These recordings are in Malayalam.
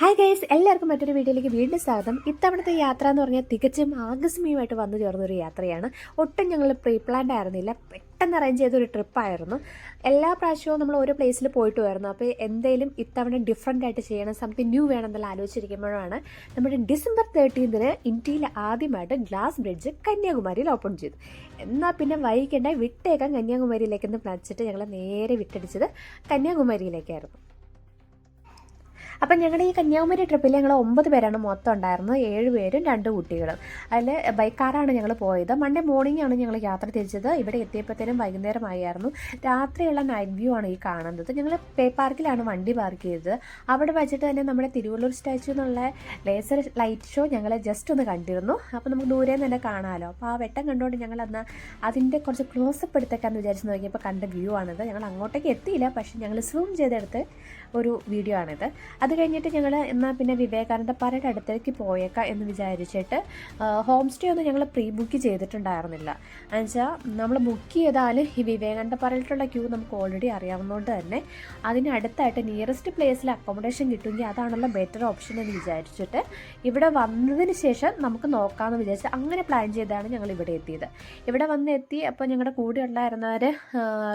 ഹായ് ഗൈസ് എല്ലാവർക്കും മറ്റൊരു വീഡിയോയിലേക്ക് വീണ്ടും സ്വാഗതം. ഇത്തവണത്തെ യാത്ര എന്ന് പറഞ്ഞാൽ തികച്ചും ആകസ്മികമായിട്ട് വന്നു ചേർന്നൊരു യാത്രയാണ്. ഒട്ടും ഞങ്ങൾ പ്രീ പ്ലാൻഡ് ആയിരുന്നില്ല. പെട്ടെന്ന് അറേഞ്ച് ചെയ്തൊരു ട്രിപ്പായിരുന്നു എല്ലാ പ്രാവശ്യവും നമ്മൾ ഓരോ പ്ലേസിൽ പോയിട്ട് വരുന്നു. അപ്പോൾ എന്തെങ്കിലും ഇത്തവണ ഡിഫറെന്റ് ആയിട്ട് ചെയ്യണം സംതിങ് ന്യൂ വേണമെന്നുള്ള ആലോചിച്ചിരിക്കുമ്പോഴാണ് നമ്മുടെ ഡിസംബർ തേർട്ടീൻതിന് ഇന്ത്യയിൽ ആദ്യമായിട്ട് ഗ്ലാസ് ബ്രിഡ്ജ് കന്യാകുമാരിയിൽ ഓപ്പൺ ചെയ്തു. എന്നാൽ പിന്നെ വൈകിട്ട് വിട്ടേക്കാൻ കന്യാകുമാരിയിലേക്കെന്ന് പ്ലാനിച്ചിട്ട് ഞങ്ങൾ നേരെ വിട്ടടിച്ചത് കന്യാകുമാരിയിലേക്കായിരുന്നു. അപ്പം ഞങ്ങളുടെ ഈ കന്യാകുമാരി ട്രിപ്പിൽ ഞങ്ങൾ ഒമ്പത് പേരാണ് മൊത്തം ഉണ്ടായിരുന്നത്. ഏഴ് പേരും രണ്ട് കുട്ടികളും. അതിൽ ബൈക്കാറാണ് ഞങ്ങൾ പോയത്. മൺഡേ മോർണിംഗ് ആണ് ഞങ്ങൾ യാത്ര തിരിച്ചത്. ഇവിടെ എത്തിയപ്പോഴത്തേനും വൈകുന്നേരമായിരുന്നു രാത്രിയുള്ള നൈറ്റ് വ്യൂ ആണ് ഈ കാണുന്നത്. ഞങ്ങൾ പേ പാർക്കിലാണ് വണ്ടി പാർക്ക് ചെയ്തത്. അവിടെ വെച്ചിട്ട് തന്നെ നമ്മുടെ തിരുവള്ളൂർ സ്റ്റാച്ചു എന്നുള്ള ലേസർ ലൈറ്റ് ഷോ ഞങ്ങൾ ജസ്റ്റ് ഒന്ന് കണ്ടിരുന്നു. അപ്പോൾ നമുക്ക് ദൂരെ നിന്ന് തന്നെ കാണാമല്ലോ അപ്പോൾ ആ വെട്ടം കണ്ടുകൊണ്ട് ഞങ്ങൾ അന്ന് അതിന്റെ കുറച്ച് ക്ലോസപ്പ് എടുത്തേക്കാന്ന് വിചാരിച്ച് നോക്കിയപ്പോൾ കണ്ട വ്യൂ ആണിത്. ഞങ്ങൾ അങ്ങോട്ടേക്ക് എത്തിയില്ല. പക്ഷേ ഞങ്ങൾ സൂം ചെയ്തെടുത്ത് ഒരു വീഡിയോ ആണിത്. അത് കഴിഞ്ഞിട്ട് ഞങ്ങൾ എന്നാൽ പിന്നെ വിവേകാനന്ദ പാറയുടെ അടുത്തേക്ക് പോയേക്കാം എന്ന് വിചാരിച്ചിട്ട് ഹോം സ്റ്റേ ഒന്നും ഞങ്ങൾ പ്രീ ബുക്ക് ചെയ്തിട്ടുണ്ടായിരുന്നില്ല എന്നുവെച്ചാൽ നമ്മൾ ബുക്ക് ചെയ്താൽ ഈ വിവേകാനന്ദ പാറയിലുള്ള ക്യൂ നമുക്ക് ഓൾറെഡി അറിയാവുന്നതുകൊണ്ട് തന്നെ അതിനടുത്തായിട്ട് നിയറസ്റ്റ് പ്ലേസിൽ അക്കോമഡേഷൻ കിട്ടുമെങ്കിൽ അതാണല്ലോ ബെറ്റർ ഓപ്ഷൻ എന്ന് വിചാരിച്ചിട്ട് ഇവിടെ വന്നതിന് ശേഷം നമുക്ക് നോക്കാമെന്ന് വിചാരിച്ച് അങ്ങനെ പ്ലാൻ ചെയ്താണ് ഞങ്ങൾ ഇവിടെ എത്തിയത്. ഇവിടെ വന്ന് എത്തി അപ്പോൾ ഞങ്ങളുടെ കൂടെ ഉണ്ടായിരുന്നവർ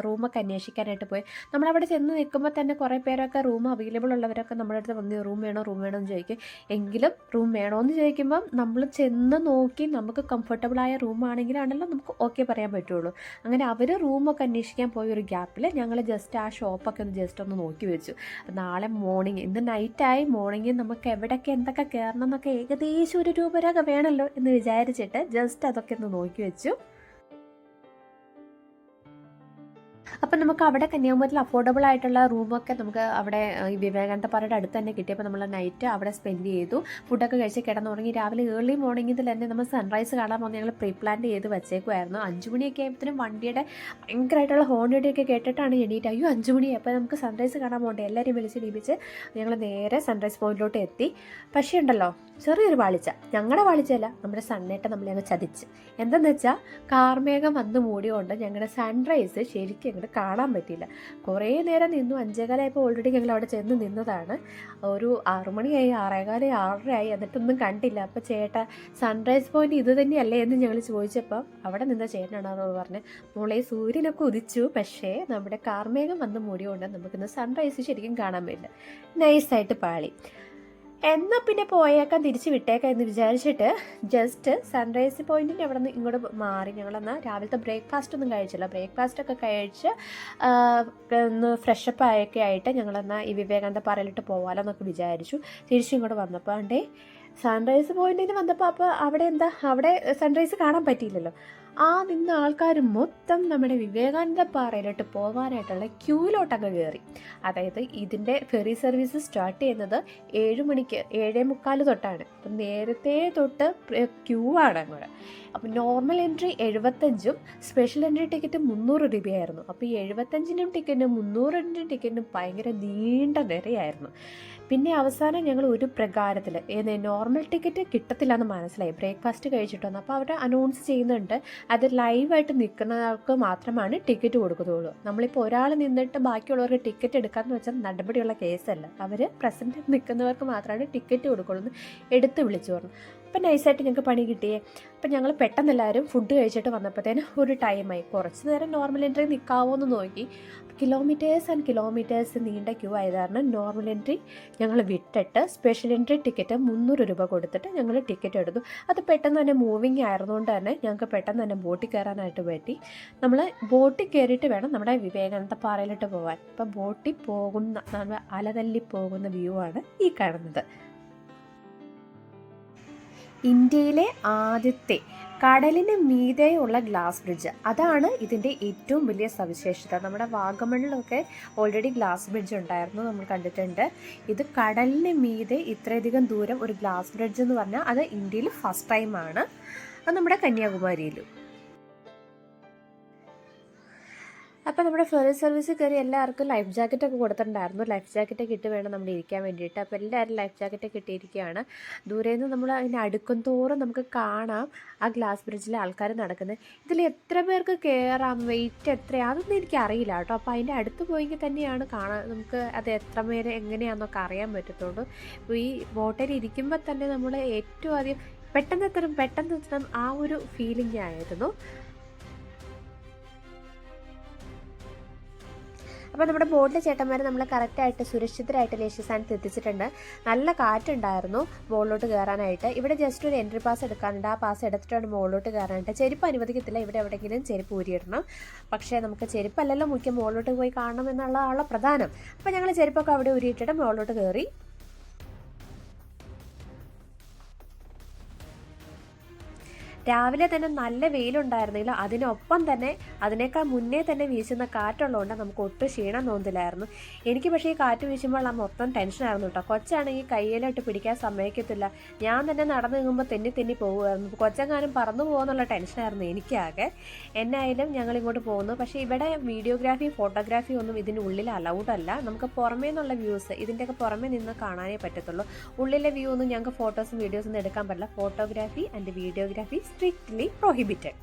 റൂമൊക്കെ അന്വേഷിക്കാനായിട്ട് പോയി. നമ്മളവിടെ ചെന്ന് നിൽക്കുമ്പോൾ തന്നെ കുറേ പേരൊക്കെ റൂം അവൈലബിൾ ഉള്ളവരൊക്കെ നമ്മുടെ അടുത്ത് വന്ന് റൂം വേണോ റൂം വേണോ എന്ന് ചോദിക്കും. എങ്കിലും റൂം വേണോ എന്ന് ചോദിക്കുമ്പം നമ്മൾ ചെന്ന് നോക്കി നമുക്ക് കംഫർട്ടബിളായ റൂമാണെങ്കിലാണല്ലോ നമുക്ക് ഓക്കെ പറയാൻ പറ്റുള്ളൂ. അങ്ങനെ അവർ റൂമൊക്കെ അന്വേഷിക്കാൻ പോയ ഒരു ഗ്യാപ്പിൽ ഞങ്ങൾ ജസ്റ്റ് ആ ഷോപ്പൊക്കെ ഒന്ന് ജസ്റ്റ് ഒന്ന് നോക്കി വെച്ചു. നാളെ മോർണിംഗ് ഇന്ന് നൈറ്റായി മോർണിംഗ് നമുക്ക് എവിടെയൊക്കെ എന്തൊക്കെ കയറണം എന്നൊക്കെ ഏകദേശം ഒരു രൂപ വരെയൊക്കെ വേണമല്ലോ എന്ന് വിചാരിച്ചിട്ട് ജസ്റ്റ് അതൊക്കെ ഒന്ന് നോക്കി വെച്ചു. അപ്പം നമുക്ക് അവിടെ കന്യാകുമാരിയിൽ അഫോർഡബിൾ ആയിട്ടുള്ള റൂമൊക്കെ നമുക്ക് അവിടെ ഈ വിവേകാനന്ദ പാറയുടെ അടുത്ത് തന്നെ കിട്ടിയപ്പോൾ നമ്മൾ നൈറ്റ് അവിടെ സ്പെൻഡ് ചെയ്തു. ഫുഡൊക്കെ കഴിച്ച് കിടന്നുറങ്ങി. രാവിലെ ഏർലി മോർണിംഗിൽ തന്നെ നമ്മൾ സൺറൈസ് കാണാൻ പോകുന്ന ഞങ്ങൾ പ്രീ പ്ലാൻ ചെയ്ത് വെച്ചേക്കുമായിരുന്നു അഞ്ച് മണിയൊക്കെ ആയപ്പോഴത്തേനും വണ്ടിയുടെ ഭയങ്കരമായിട്ടുള്ള ഹോണിയുടെയൊക്കെ കേട്ടിട്ടാണ് എണീറ്റ്. അയ്യോ അഞ്ച് മണി അപ്പോൾ നമുക്ക് സൺറൈസ് കാണാൻ പോകണ്ടേ? എല്ലാവരും വിളിച്ച് ലീപിച്ച് ഞങ്ങൾ നേരെ സൺറൈസ് പോയിന്റിലോട്ട് എത്തി. പക്ഷേ ഉണ്ടല്ലോ ചെറിയൊരു വാളിച്ച. ഞങ്ങളുടെ വാളിച്ചല്ല നമ്മുടെ സണ്ണേട്ട നമ്മളെ അങ്ങ് ചതിച്ച്. എന്തെന്ന് വെച്ചാൽ കാർമേഘം വന്ന് മൂടിയോണ്ട് ഞങ്ങളുടെ സൺറൈസ് ശരിക്കും അങ്ങോട്ട് കാണാൻ പറ്റിയില്ല. കുറേ നേരം നിന്നു. അഞ്ചേകാലായപ്പോൾ ഓൾറെഡി ഞങ്ങൾ അവിടെ ചെന്ന് നിന്നതാണ്. ഒരു ആറുമണിയായി ആറേകാലായി ആറരയായി. എന്നിട്ടൊന്നും കണ്ടില്ല. അപ്പോൾ ചേട്ട സൺറൈസ് പോയിന്റ് ഇത് തന്നെയല്ലേ എന്ന് ഞങ്ങൾ ചോദിച്ചപ്പോൾ അവിടെ നിന്ന ചേട്ടനാണ് പറഞ്ഞ് മോളെ സൂര്യനൊക്കെ ഉദിച്ചു. പക്ഷേ നമ്മുടെ കാർമേഘം വന്ന് മൂടിയോണ്ട് നമുക്കിന്ന് സൺറൈസ് ശരിക്കും കാണാൻ പറ്റില്ല. നൈസായിട്ട് പാളി. എന്നാൽ പിന്നെ പോയേക്കാം തിരിച്ച് വിട്ടേക്കാം എന്ന് വിചാരിച്ചിട്ട് ജസ്റ്റ് സൺറൈസ് പോയിന്റിന് അവിടെ നിന്ന് ഇങ്ങോട്ട് മാറി. ഞങ്ങളെന്നാൽ രാവിലത്തെ ബ്രേക്ക്ഫാസ്റ്റ് ഒന്നും കഴിച്ചില്ല. ബ്രേക്ക്ഫാസ്റ്റ് ഒക്കെ കഴിച്ച് ഒന്ന് ഫ്രഷപ്പ് ആയൊക്കെ ആയിട്ട് ഞങ്ങളെന്നാൽ ഈ വിവേകാനന്ദ പാറയിലിട്ട് പോകാമല്ലോ എന്നൊക്കെ വിചാരിച്ചു. തിരിച്ചും ഇങ്ങോട്ട് വന്നപ്പോൾ അണ്ടേ സൺറൈസ് പോയിന്റിന് വന്നപ്പോൾ അപ്പോൾ അവിടെ എന്താ? അവിടെ സൺറൈസ് കാണാൻ പറ്റിയില്ലല്ലോ. ആ നിന്ന ആൾക്കാർ മൊത്തം നമ്മുടെ വിവേകാനന്ദ പാറയിലോട്ട് പോകാനായിട്ടുള്ള ക്യൂലോട്ടൊക്കെ കയറി അതായത് ഇതിന്റെ ഫെറി സർവീസ് സ്റ്റാർട്ട് ചെയ്യുന്നത് ഏഴ് മണിക്ക് ഏഴേ മുക്കാൽ തൊട്ടാണ്. അപ്പം നേരത്തെ തൊട്ട് ക്യൂ ആണ് അങ്ങോട്ട്. അപ്പം നോർമൽ എൻട്രി എഴുപത്തഞ്ചും സ്പെഷ്യൽ എൻട്രി ടിക്കറ്റ് മുന്നൂറ് രൂപയായിരുന്നു. അപ്പോൾ ഈ എഴുപത്തഞ്ചിനും ടിക്കറ്റിനും മുന്നൂറിന്റെ ടിക്കറ്റിനും ഭയങ്കര നീണ്ട നിരയായിരുന്നു. പിന്നെ അവസാനം ഞങ്ങൾ ഒരു പ്രകാരത്തിൽ ഏത് നോർമൽ ടിക്കറ്റ് കിട്ടത്തില്ല എന്ന് മനസ്സിലായി. ബ്രേക്ക്ഫാസ്റ്റ് കഴിച്ചിട്ട് വന്നു അപ്പോൾ അവർ അനൗൺസ് ചെയ്യുന്നുണ്ട് അത് ലൈവായിട്ട് നിൽക്കുന്നവർക്ക് മാത്രമാണ് ടിക്കറ്റ് കൊടുക്കത്തുള്ളൂ. നമ്മളിപ്പോൾ ഒരാൾ നിന്നിട്ട് ബാക്കിയുള്ളവർക്ക് ടിക്കറ്റ് എടുക്കാമെന്ന് വെച്ചാൽ നടപടിയുള്ള കേസല്ല അവർ പ്രസന്റ് നിൽക്കുന്നവർക്ക് മാത്രമാണ് ടിക്കറ്റ് കൊടുക്കുള്ളൂ എന്ന് എടുത്ത് വിളിച്ചു പറഞ്ഞു. അപ്പം നൈസായിട്ട് ഞങ്ങൾക്ക് പണി കിട്ടിയേ. അപ്പം ഞങ്ങൾ പെട്ടെന്ന് എല്ലാവരും ഫുഡ് കഴിച്ചിട്ട് വന്നപ്പോഴത്തേന് ഒരു ടൈമായി കുറച്ച് നേരം നോർമൽ എൻട്രി നിൽക്കാവോ എന്ന് നോക്കി. കിലോമീറ്റേഴ്സ് ആൻഡ് കിലോമീറ്റേഴ്സ് നീണ്ട ക്യൂ ആയത് കാരണം നോർമൽ എൻട്രി ഞങ്ങൾ വിട്ടിട്ട് സ്പെഷ്യൽ എൻട്രി ടിക്കറ്റ് മുന്നൂറ് രൂപ കൊടുത്തിട്ട് ഞങ്ങൾ ടിക്കറ്റ് എടുത്തു. അത് പെട്ടെന്ന് തന്നെ മൂവിങ് ആയിരുന്നുകൊണ്ട് തന്നെ ഞങ്ങൾക്ക് പെട്ടെന്ന് തന്നെ ബോട്ടിൽ കയറാനായിട്ട് പറ്റി. നമ്മൾ ബോട്ടിൽ കയറിയിട്ട് വേണം നമ്മുടെ വിവേകാനന്ദ പാറയിലോട്ട് പോകാൻ അപ്പം ബോട്ടിൽ പോകുന്ന നമ്മൾ അലതല്ലി പോകുന്ന വ്യൂ ആണ് ഈ കാണുന്നത്. ഇന്ത്യയിലെ ആദ്യത്തെ കടലിന് മീതെയുള്ള ഗ്ലാസ് ബ്രിഡ്ജ്. അതാണ് ഇതിന്റെ ഏറ്റവും വലിയ സവിശേഷത. നമ്മുടെ വാഗമണിലൊക്കെ ഓൾറെഡി ഗ്ലാസ് ബ്രിഡ്ജ് ഉണ്ടായിരുന്നു നമ്മൾ കണ്ടിട്ടുണ്ട്. ഇത് കടലിന് മീതെ ഇത്രയധികം ദൂരം ഒരു ഗ്ലാസ് ബ്രിഡ്ജ് എന്ന് പറഞ്ഞാൽ അത് ഇന്ത്യയിൽ ഫസ്റ്റ് ടൈമാണ് അത് നമ്മുടെ കന്യാകുമാരിയിലും. അപ്പോൾ നമ്മുടെ ഫെറി സർവീസ് കയറി എല്ലാവർക്കും ലൈഫ് ജാക്കറ്റ് ഒക്കെ കൊടുത്തിട്ടുണ്ടായിരുന്നു. ലൈഫ് ജാക്കറ്റ് ഒക്കെ ഇട്ട് വേണം നമ്മൾ ഇരിക്കാൻ വേണ്ടിയിട്ട്. അപ്പോൾ എല്ലാവരും ലൈഫ് ജാക്കറ്റ് ഇട്ടിരിക്കുകയാണ്. ദൂരെ നിന്ന് നമ്മൾ അതിനെ അടുക്കും തോറും നമുക്ക് കാണാം ആ ഗ്ലാസ് ബ്രിഡ്ജിലെ ആൾക്കാർ നടക്കുന്നത്. ഇതിൽ എത്ര പേർക്ക് കയറാം വെയിറ്റ് എത്രയാണ് അതൊന്നും എനിക്ക് അറിയില്ല കേട്ടോ. അപ്പോൾ അതിന്റെ അടുത്ത് പോയെങ്കിൽ തന്നെയാണ് കാണാൻ നമുക്ക് അത് എത്ര പേര് എങ്ങനെയാണെന്നൊക്കെ അറിയാൻ പറ്റത്തുള്ളൂ. അപ്പോൾ ഈ ബോട്ടിൽ ഇരിക്കുമ്പോൾ തന്നെ നമ്മൾ ഏറ്റവും ആദ്യം പെട്ടെന്ന് എത്തണം പെട്ടെന്ന് എത്തണം ആ ഒരു ഫീലിംഗ് ആയിരുന്നു. അപ്പോൾ നമ്മുടെ ബോട്ടിലെ ചേട്ടന്മാർ നമ്മളെ കറക്റ്റായിട്ട് സുരക്ഷിതരായിട്ട് ലക്ഷ്യസ്ഥാനത്ത് എത്തിച്ചിട്ടുണ്ട്. നല്ല കാറ്റുണ്ടായിരുന്നു മുകളിലോട്ട് കയറാനായിട്ട് ഇവിടെ ജസ്റ്റ് ഒരു എൻട്രി പാസ് എടുക്കാനുണ്ട്. ആ പാസ് എടുത്തിട്ടാണ് മുകളിലോട്ട് കയറാനായിട്ട് ചെരുപ്പ് അനുവദിക്കത്തില്ല. ഇവിടെ എവിടെയെങ്കിലും ചെരുപ്പ് ഊരിയിടണം. പക്ഷേ നമുക്ക് ചെരുപ്പല്ലല്ലോ മുഖ്യം മുകളിലോട്ട് പോയി കാണണം എന്നുള്ളതാണ് പ്രധാനം. അപ്പോൾ ഞങ്ങൾ ചെരുപ്പൊക്കെ അവിടെ ഊരിയിട്ടിട്ട് മുകളിലോട്ട് കയറി രാവിലെ തന്നെ നല്ല വെയിലുണ്ടായിരുന്നില്ല. അതിനൊപ്പം തന്നെ അതിനേക്കാൾ മുന്നേ തന്നെ വീശുന്ന കാറ്റുള്ളതുകൊണ്ട് നമുക്ക് ഒട്ടും ക്ഷീണം തോന്നില്ലായിരുന്നു എനിക്ക് പക്ഷേ ഈ കാറ്റ് വീശുമ്പോൾ ആ മൊത്തം ടെൻഷനായിരുന്നു കേട്ടോ. കൊച്ചാണെങ്കിൽ കയ്യിലോട്ട് പിടിക്കാൻ സമ്മതിക്കത്തില്ല. ഞാൻ തന്നെ നടന്നു നീങ്ങുമ്പോൾ തെന്നി തെന്നി പോകുമായിരുന്നു. കൊച്ചെങ്ങാനും പറന്നു പോകുന്നുള്ള ടെൻഷനായിരുന്നു എനിക്കാകെ. എന്നായാലും ഞങ്ങൾ ഇങ്ങോട്ട് പോകുന്നു. പക്ഷേ ഇവിടെ വീഡിയോഗ്രാഫി ഫോട്ടോഗ്രാഫി ഒന്നും ഇതിന്റെ ഉള്ളിൽ അലൗഡ് അല്ല. നമുക്ക് പുറമേ നിന്നുള്ള വ്യൂസ് ഇതിന്റെയൊക്കെ പുറമേ നിന്ന് കാണാനേ പറ്റത്തുള്ളൂ. ഉള്ളിലെ വ്യൂ ഒന്നും ഞങ്ങൾക്ക് ഫോട്ടോസും വീഡിയോസും എടുക്കാൻ പറ്റില്ല. Photography and videography strictly prohibited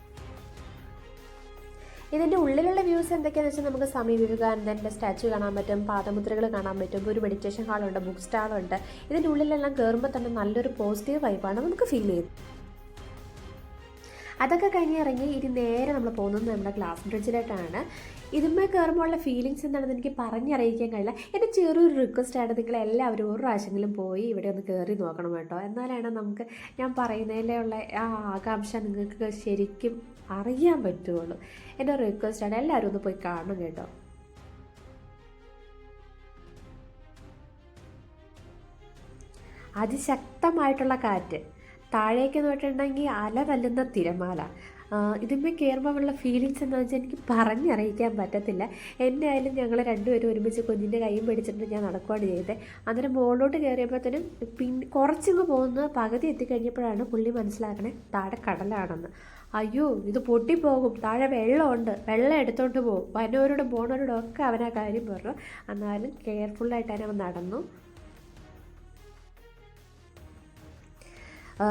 ഇതിന്റെ ഉള്ളിലുള്ള വ്യൂസ് എന്തൊക്കെയാണെന്ന് വെച്ചാൽ നമുക്ക് സ്വാമി വിവേകാനന്ദന്റെ സ്റ്റാച്ചു കാണാൻ പറ്റും പാദമുദ്രകൾ കാണാൻ പറ്റും ഒരു മെഡിറ്റേഷൻ ഹാളുണ്ട് ബുക്ക് സ്റ്റാളുണ്ട് ഇതിന്റെ ഉള്ളിലെല്ലാം കയറുമ്പോൾ തന്നെ നല്ലൊരു പോസിറ്റീവ് വൈബാണ് നമുക്ക് ഫീൽ ചെയ്യുന്നത്. അതൊക്കെ കഴിഞ്ഞ് ഇറങ്ങി ഇനി നേരെ നമ്മൾ പോകുന്നത് നമ്മുടെ ഗ്ലാസ് ബ്രിഡ്ജിലോട്ടാണ് ഇതുമ്മേ കയറുമ്പോഴുള്ള ഫീലിങ്സ് എന്താണെന്ന് എനിക്ക് പറഞ്ഞറിയിക്കാൻ കഴിയില്ല. എന്റെ ചെറിയൊരു റിക്വസ്റ്റ് ആണ് നിങ്ങൾ എല്ലാവരും ഒരു പ്രാവശ്യമെങ്കിലും പോയി ഇവിടെ ഒന്ന് കയറി നോക്കണം കേട്ടോ. എന്നാലാണ് നമുക്ക് ഞാൻ പറയുന്നതിലുള്ള ആ ആകാംക്ഷ നിങ്ങൾക്ക് ശരിക്കും അറിയാൻ പറ്റുള്ളൂ. എന്റെ റിക്വസ്റ്റ് ആണ് എല്ലാവരും ഒന്ന് പോയി കാണണം കേട്ടോ. അതിശക്തമായിട്ടുള്ള കാറ്റ്. താഴേക്ക് നോട്ടിട്ടുണ്ടെങ്കിൽ അല തല്ലുന്ന തിരമാല. ഇതിന്മേൽ കയറുമ്പോൾ ഉള്ള ഫീലിങ്സ് എന്ന് വെച്ചാൽ എനിക്ക് പറഞ്ഞറിയിക്കാൻ പറ്റത്തില്ല. എന്നെ ആയാലും ഞങ്ങൾ രണ്ടുപേരും ഒരുമിച്ച് കുഞ്ഞിന്റെ കൈയും പിടിച്ചിട്ട് ഞാൻ നടക്കുകയാണ് ചെയ്തത് അന്നേരം മുകളിലോട്ട് കയറിയപ്പോഴത്തേനും പിന്നെ കുറച്ചിങ്ങ് പോകുന്ന പകുതി എത്തിക്കഴിഞ്ഞപ്പോഴാണ് പുള്ളി മനസ്സിലാക്കണേ താഴെ കടലാണെന്ന്. അയ്യോ ഇത് പൊട്ടിപ്പോകും. താഴെ വെള്ളമുണ്ട്. വെള്ളം എടുത്തോണ്ട് പോകും വന്നവരോടും പോണവരോടും ഒക്കെ അവൻ ആ കാര്യം പറഞ്ഞു. എന്നാലും കെയർഫുള്ളായിട്ട് അവൻ നടന്നു.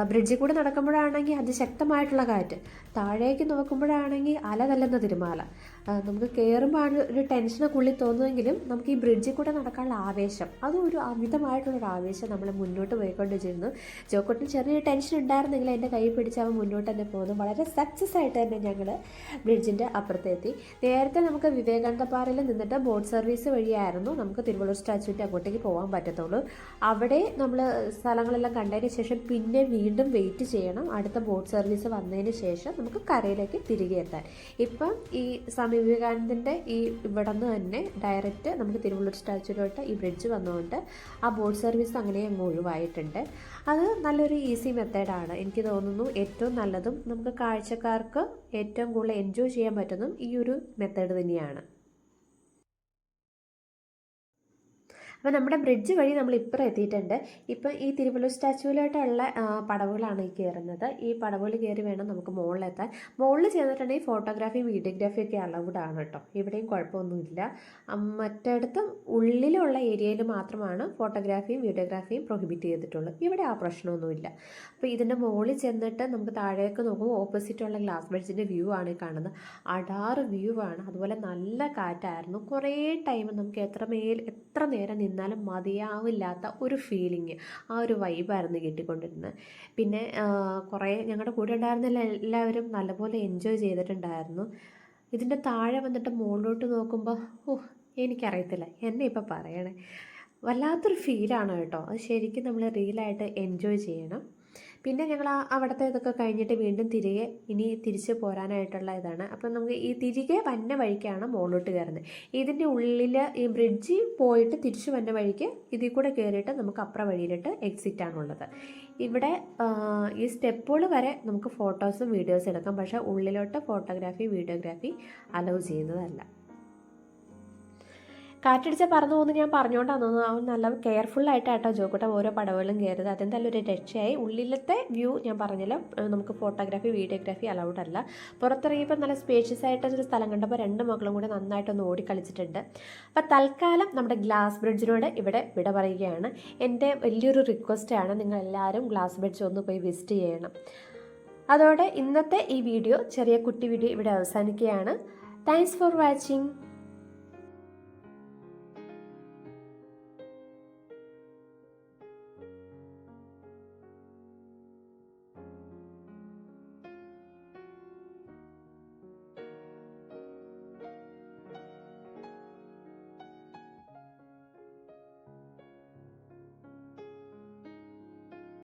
ബ്രിഡ്ജിൽ കൂടെ നടക്കുമ്പോഴാണെങ്കിൽ അതിശക്തമായിട്ടുള്ള കാറ്റ്. താഴേക്ക് നോക്കുമ്പോഴാണെങ്കിൽ അല തല്ലുന്ന തിരുമാല. നമുക്ക് കയറുമ്പോൾ ഒരു ടെൻഷനൊക്കെ ഉള്ളിൽ തോന്നുമെങ്കിലും നമുക്ക് ഈ ബ്രിഡ്ജിൽ കൂടെ നടക്കാനുള്ള ആവേശം. അതും ഒരു അമിതമായിട്ടുള്ളൊരു ആവേശം നമ്മൾ മുന്നോട്ട് പോയിക്കൊണ്ടിരുന്നു ജോക്കോട്ടിന് ചെറിയൊരു ടെൻഷൻ ഉണ്ടായിരുന്നെങ്കിൽ എന്റെ കൈ പിടിച്ച് അവൻ മുന്നോട്ട് തന്നെ പോകുന്നു. വളരെ സക്സസ് ആയിട്ട് തന്നെ ഞങ്ങൾ ബ്രിഡ്ജിന്റെ അപ്പുറത്തെത്തി. നേരത്തെ നമുക്ക് വിവേകാനന്ദ പാറയിൽ നിന്നിട്ട് ബോട്ട് സർവീസ് വഴിയായിരുന്നു നമുക്ക് തിരുവള്ളൂർ സ്റ്റാച്യൂവിന്റെ അങ്ങോട്ടേക്ക് പോകാൻ പറ്റത്തുള്ളൂ. അവിടെ നമ്മൾ സ്ഥലങ്ങളെല്ലാം കണ്ടതിന് ശേഷം പിന്നെ വീണ്ടും വെയിറ്റ് ചെയ്യണം. അടുത്ത ബോട്ട് സർവീസ് വന്നതിന് ശേഷം നമുക്ക് കരയിലേക്ക് തിരികെ എത്താൻ. ഇപ്പം ഈ സ്വാമി വിവേകാനന്ദന്റെ ഈ ഇവിടെ നിന്ന് തന്നെ ഡയറക്റ്റ് നമുക്ക് തിരുവള്ളൂർ സ്റ്റാച്യൂലോട്ട് ഈ ബ്രിഡ്ജ് വന്നുകൊണ്ട് ആ ബോട്ട് സർവീസ് അങ്ങനെ അങ്ങ് ഒഴിവായിട്ടുണ്ട്. അത് നല്ലൊരു ഈസി മെത്തേഡാണ് എനിക്ക് തോന്നുന്നു ഏറ്റവും നല്ലതും നമുക്ക് കാഴ്ചക്കാർക്ക് ഏറ്റവും കൂടുതൽ എൻജോയ് ചെയ്യാൻ പറ്റുന്നതും ഈ ഒരു മെത്തേഡ് തന്നെയാണ്. അപ്പോൾ നമ്മുടെ ബ്രിഡ്ജ് വഴി നമ്മൾ ഇപ്പുറം എത്തിയിട്ടുണ്ട്. ഇപ്പം ഈ തിരുവള്ളൂർ സ്റ്റാച്യൂവിലോട്ടുള്ള പടവുകളാണ് ഈ കയറുന്നത് ഈ പടവുകൾ കയറി വേണം നമുക്ക് മുകളിലെത്താൻ മുകളിൽ ചെന്നിട്ടുണ്ടെങ്കിൽ ഫോട്ടോഗ്രാഫിയും വീഡിയോഗ്രാഫിയും ഒക്കെ അലൗഡ് ആണ് കേട്ടോ ഇവിടെയും കുഴപ്പമൊന്നുമില്ല. മറ്റിടത്തും ഉള്ളിലുള്ള ഏരിയയിൽ മാത്രമാണ് ഫോട്ടോഗ്രാഫിയും വീഡിയോഗ്രാഫിയും പ്രൊഹിബിറ്റ് ചെയ്തിട്ടുള്ളൂ ഇവിടെ ആ പ്രശ്നമൊന്നുമില്ല. അപ്പോൾ ഇതിന്റെ മുകളിൽ ചെന്നിട്ട് നമുക്ക് താഴേക്ക് നോക്കുമ്പോൾ ഓപ്പോസിറ്റുള്ള ഗ്ലാസ് ബ്രിഡ്ജിന്റെ വ്യൂ ആണ് കാണുന്നത്. അടാറ് വ്യൂ ആണ്. അതുപോലെ നല്ല കാറ്റായിരുന്നു. കുറേ ടൈം നമുക്ക് എത്ര മേൽ എത്ര നേരം നിന്നാലും മതിയാവില്ലാത്ത ഒരു ഫീലിങ് ആ ഒരു വൈബായിരുന്നു കിട്ടിക്കൊണ്ടിരുന്നത്. പിന്നെ കുറേ ഞങ്ങളുടെ കൂടെ ഉണ്ടായിരുന്ന എല്ലാവരും നല്ലപോലെ എൻജോയ് ചെയ്തിട്ടുണ്ടായിരുന്നു. ഇതിന്റെ താഴെ വന്നിട്ട് മുകളിലോട്ട് നോക്കുമ്പോൾ ഓ എനിക്കറിയത്തില്ല. എന്നെ ഇപ്പം പറയണേ. വല്ലാത്തൊരു ഫീലാണ് കേട്ടോ. അത് ശരിക്കും നമ്മൾ റിയലായിട്ട് എൻജോയ് ചെയ്യണം. പിന്നെ ഞങ്ങൾ ആ അവിടുത്തെ ഇതൊക്കെ കഴിഞ്ഞിട്ട് വീണ്ടും തിരികെ ഇനി തിരിച്ച് പോരാനായിട്ടുള്ള ഇതാണ്. അപ്പം നമുക്ക് ഈ തിരികെ വന്ന വഴിക്കാണ് മുകളിലോട്ട് കയറുന്നത്. ഇതിന്റെ ഉള്ളിൽ ഈ ബ്രിഡ്ജ് പോയിട്ട് തിരിച്ച് വന്ന വഴിക്ക് ഇതിൽ കൂടെ കയറിയിട്ട് നമുക്ക് അപ്പുറം വഴിയിലിട്ട് എക്സിറ്റ് ആണുള്ളത്. ഇവിടെ ഈ സ്റ്റെപ്പുകൾ വരെ നമുക്ക് ഫോട്ടോസും വീഡിയോസും എടുക്കാം. പക്ഷേ ഉള്ളിലോട്ട് ഫോട്ടോഗ്രാഫി വീഡിയോഗ്രാഫി അലൗ ചെയ്യുന്നതല്ല. കാറ്റടിച്ച പറന്നു പോകുന്നു ഞാൻ പറഞ്ഞുകൊണ്ടാണ് തോന്നുന്നത് അവൻ നല്ല കെയർഫുള്ളായിട്ടാട്ടോ ജോക്കൂട്ടം ഓരോ പടവുകളും കയറുന്നത് അതെന്തായാലും ഒരു രക്ഷയായി. ഉള്ളിലത്തെ വ്യൂ ഞാൻ പറഞ്ഞില്ല. നമുക്ക് ഫോട്ടോഗ്രാഫി വീഡിയോഗ്രാഫി അലൗഡ് അല്ല. പുറത്തിറങ്ങിയപ്പോൾ നല്ല സ്പേഷ്യസ് ആയിട്ട് ഒരു സ്ഥലം കണ്ടപ്പോൾ രണ്ട് മക്കളും കൂടെ നന്നായിട്ടൊന്ന് ഓടിക്കളിച്ചിട്ടുണ്ട്. അപ്പോൾ തൽക്കാലം നമ്മുടെ ഗ്ലാസ് ബ്രിഡ്ജിനോട് ഇവിടെ വിട പറയുകയാണ്. എന്റെ വലിയൊരു റിക്വസ്റ്റാണ് നിങ്ങൾ എല്ലാവരും ഗ്ലാസ് ബ്രിഡ്ജ് ഒന്ന് പോയി വിസിറ്റ് ചെയ്യണം. അതോടെ ഇന്നത്തെ ഈ വീഡിയോ ചെറിയ കുട്ടി വീഡിയോ ഇവിടെ അവസാനിക്കുകയാണ്. Thanks for watching